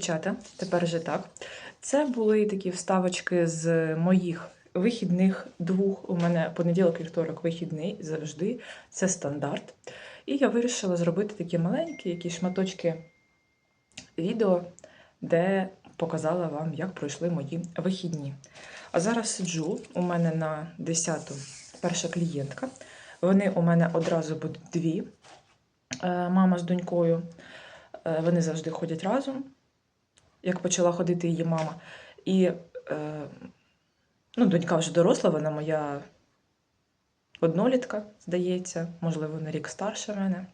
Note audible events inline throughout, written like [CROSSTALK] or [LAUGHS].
дівчата, тепер вже так. Це були такі вставочки з моїх вихідних двох. У мене понеділок, вівторок, вихідний завжди. Це стандарт. І я вирішила зробити такі маленькі якісь шматочки відео, де показала вам, як пройшли мої вихідні. А зараз сиджу. У мене на 10-ту перша клієнтка. Вони у мене одразу будуть дві. Е, Мама з донькою. Е, Вони завжди ходять разом, як почала ходити її мама. І е, ну, донька вже доросла, вона моя однолітка, здається, можливо, на рік старша мене.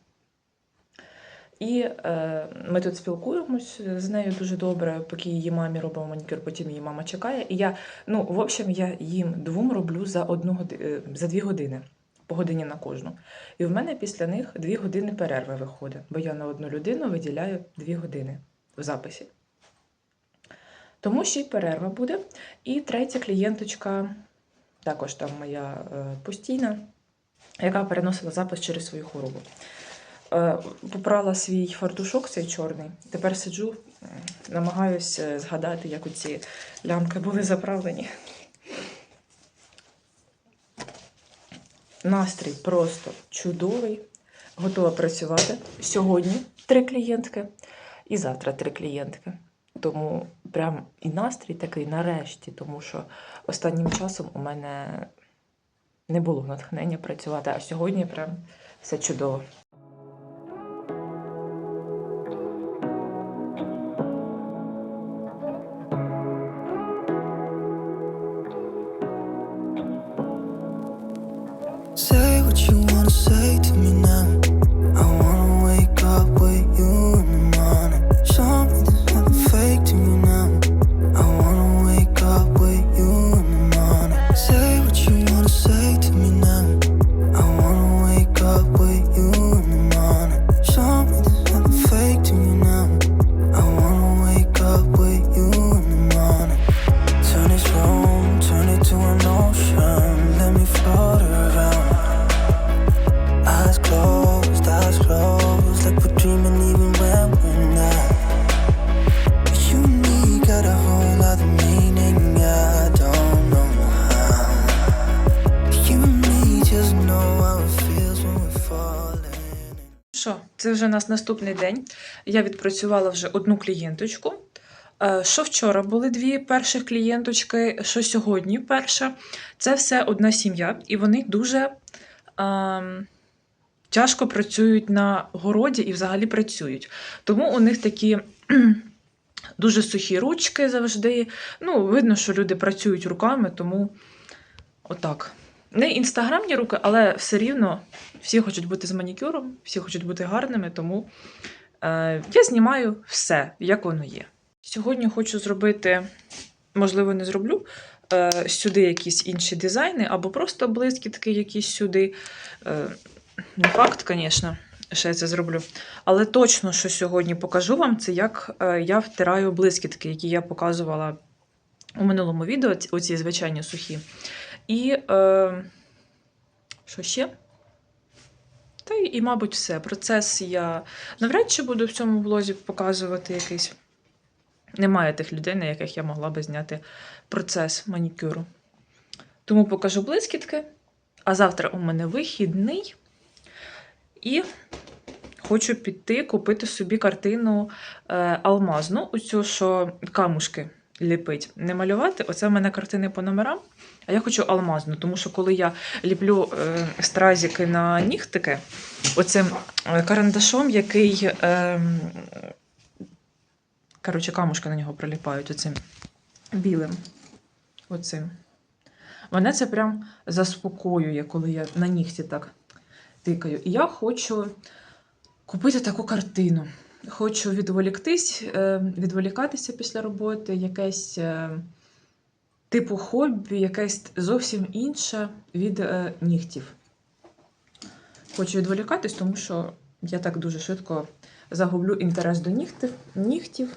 І е, ми тут спілкуємось з нею дуже добре, поки її мамі робимо манікюр, потім її мама чекає. І я, ну, в общем, я їм двом роблю за одну годи- е, за дві години, по годині на кожну. І в мене після них дві години перерви виходить, бо я на одну людину виділяю дві години в записі. Тому ще й перерва буде. І третя клієнточка, також там моя е, постійна, яка переносила запис через свою хворобу. Е, Попрала свій фартушок, цей чорний. Тепер сиджу, намагаюся згадати, як оці лямки були заправлені. Настрій просто чудовий. Готова працювати. Сьогодні три клієнтки і завтра три клієнтки. Тому прям і настрій такий нарешті, тому що останнім часом у мене не було натхнення працювати, а сьогодні прям все чудово. Say what you wanna say to me now. Це вже у нас наступний день. Я відпрацювала вже одну клієнточку. Е, Що вчора були дві перших клієнточки, що сьогодні перша. Це все одна сім'я, і вони дуже ем, тяжко працюють на городі і взагалі працюють. Тому у них такі [CLEARS THROAT] дуже сухі ручки завжди. Ну, видно, що люди працюють руками, тому отак. Не інстаграмні руки, але все рівно всі хочуть бути з манікюром, всі хочуть бути гарними, тому е, я знімаю все, як воно є. Сьогодні хочу зробити, можливо, не зроблю е, сюди якісь інші дизайни, або просто блискітки якісь сюди. Е, не факт, звісно, що я це зроблю. Але точно, що сьогодні покажу вам, це як е, я втираю блискітки, які я показувала у минулому відео, оці звичайні сухі. І е, що ще? Та й, і, мабуть, все. Процес я навряд чи буду в цьому влозі показувати якийсь. Немає тих людей, на яких я могла би зняти процес манікюру. Тому покажу блискітки. А завтра у мене вихідний. І хочу піти купити собі картину е, алмазну, оцю, що камушки ліпить. Не малювати. Оце в мене картини по номерам. А я хочу алмазну, тому що коли я ліплю е, стразики на нігтики, оцим е, карандашом, який. Е, коротше, камушки на нього приліпають оцим білим. Оцим. Мене це прям заспокоює, коли я на нігті так тикаю. І я хочу купити таку картину. Хочу відволіктись, е, відволікатися після роботи, якесь е, типу хобі, якесь зовсім інше від е, нігтів. Хочу відволікатись, тому що я так дуже швидко загублю інтерес до нігтів, нігтів.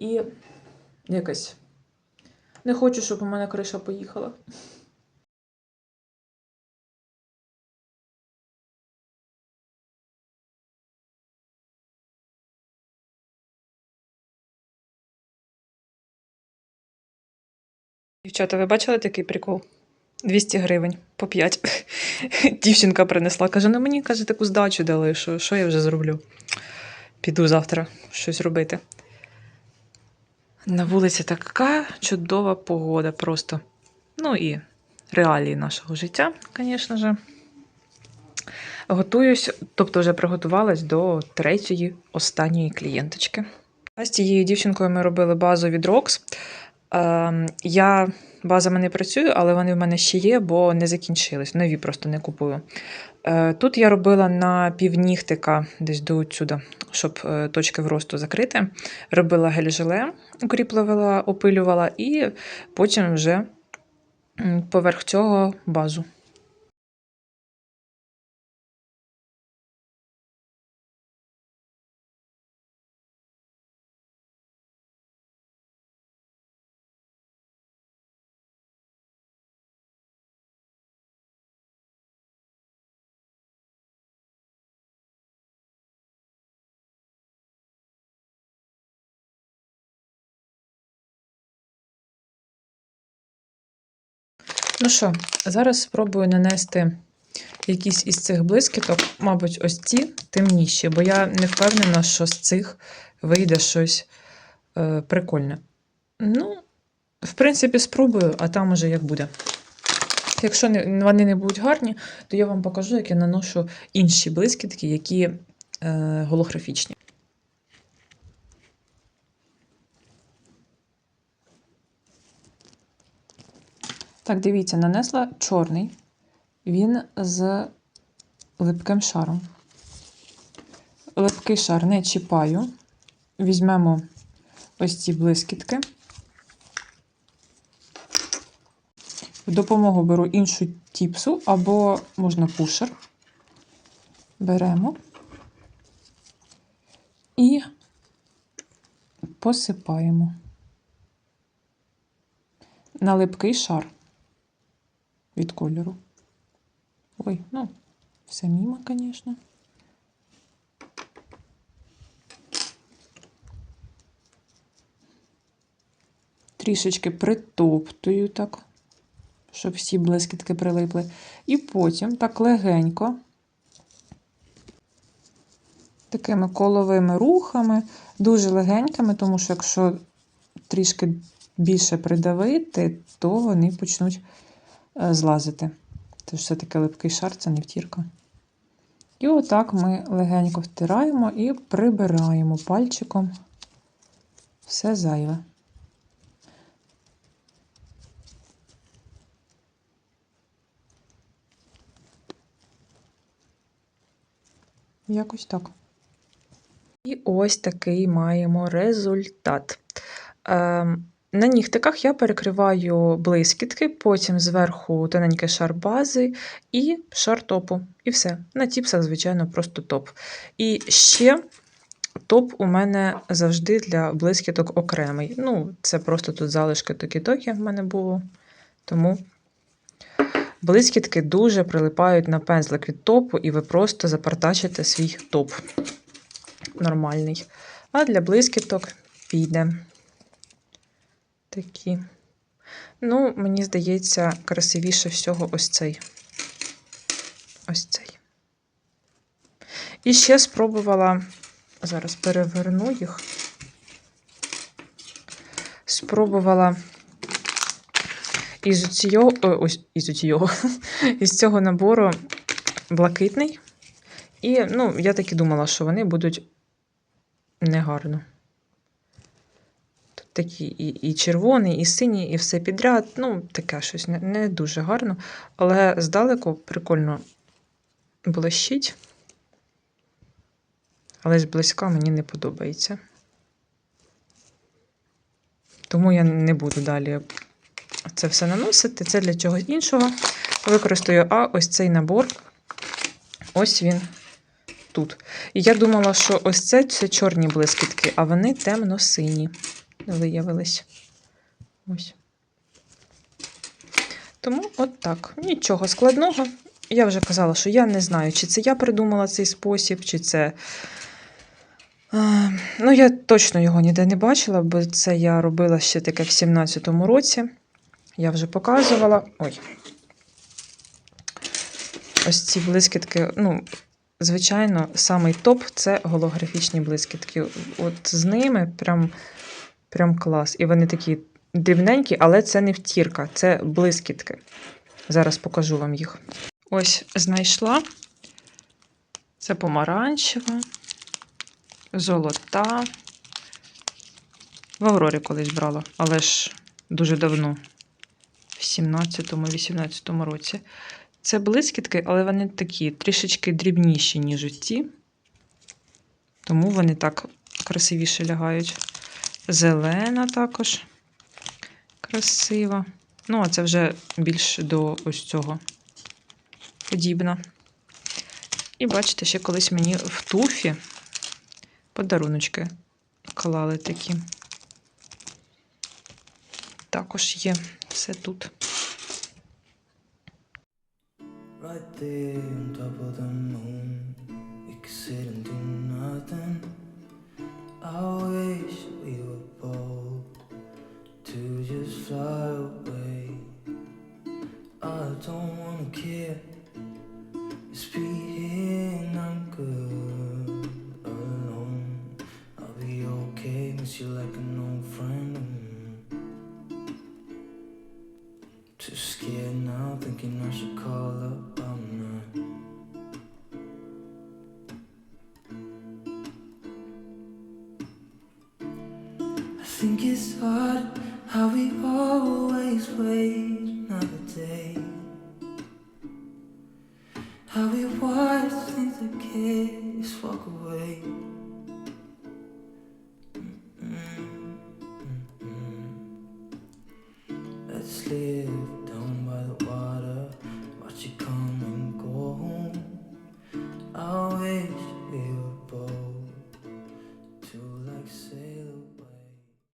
І якось не хочу, щоб у мене криша поїхала. Дівчата, ви бачили такий прикол? 200 гривень по 5. [LAUGHS] Дівчинка принесла, каже, ну мені каже, таку здачу дали, що, що я вже зроблю. Піду завтра щось робити. На вулиці така чудова погода просто. Ну і реалії нашого життя, звісно ж. Готуюсь, тобто вже приготувалась до третьої останньої клієнточки. З цією дівчинкою ми робили базу від Rox. Ем, я базами не працюю, але вони в мене ще є, бо не закінчились. Нові просто не купую. Е, Тут я робила на півнігтика, десь до отсюда, щоб е, точки вросту закрити. Робила гель-желе, укріплювала, опилювала, і потім вже поверх цього базу. Ну що, зараз спробую нанести якісь із цих блискіток, мабуть, ось ці темніші, бо я не впевнена, що з цих вийде щось е, прикольне. Ну, в принципі, спробую, а там уже як буде. Якщо вони не будуть гарні, то я вам покажу, як я наношу інші блискітки, які е, голографічні. Так, дивіться, нанесла чорний. Він з липким шаром. Липкий шар не чіпаю. Візьмемо ось ці блискітки. В допомогу беру іншу тіпсу або можна пушер. Беремо і посипаємо на липкий шар від кольору. Ой, ну, все мимо, звісно. Трішечки притоптую так, щоб всі блискітки прилипли. І потім так легенько, такими коловими рухами, дуже легенькими, тому що якщо трішки більше придавити, то вони почнуть злазити. Тож все-таки липкий шар це не втірка. І отак ми легенько втираємо і прибираємо пальчиком все зайве. Якось так. І ось такий маємо результат. Ем, на нігтиках я перекриваю блискітки, потім зверху тоненький шар бази і шар топу. І все. На тіпсах, звичайно, просто топ. І ще топ у мене завжди для блискіток окремий. Ну, це просто тут залишки токі-токі в мене було. Тому блискітки дуже прилипають на пензлик від топу, і ви просто запартачите свій топ нормальний. А для блискіток піде такі. Ну, мені здається, красивіше всього ось цей. Ось цей. І ще спробувала, зараз переверну їх. Спробувала із цього, ось із цього, [LAUGHS] із цього набору блакитний. І, ну, я так і думала, що вони будуть негарно. Такі і, і червоний, і синій, і все підряд. Ну, таке щось не, не дуже гарно. Але здалеку прикольно блищить. Але зблизька мені не подобається. Тому я не буду далі це все наносити. Це для чогось іншого. Використаю А ось цей набор. Ось він тут. І я думала, що ось це, це чорні блискітки, а вони темно-сині виявились. Ось. Тому от так. Нічого складного. Я вже казала, що я не знаю, чи це я придумала цей спосіб, чи це. Ну, я точно його ніде не бачила, бо це я робила ще таке в 17-му році. я вже показувала. Ой. Ось ці блискітки, ну, звичайно, самий топ це голографічні блискітки. От з ними прям, прям клас. І вони такі дрібненькі, але це не втірка, це блискітки. Зараз покажу вам їх. Ось знайшла. Це помаранчева, золота. В Аврорі колись брала, але ж дуже давно, в 17-18 році. Це блискітки, але вони такі трішечки дрібніші, ніж ті. Тому вони так красивіше лягають. Зелена також красива. Ну, а це вже більш до ось цього подібна. І бачите, ще колись мені в туфі подаруночки клали такі. Також є все тут. Right there on top of the moon, and do nothing. I wish we were bold to just fly away. I don't wanna care, just be how it was.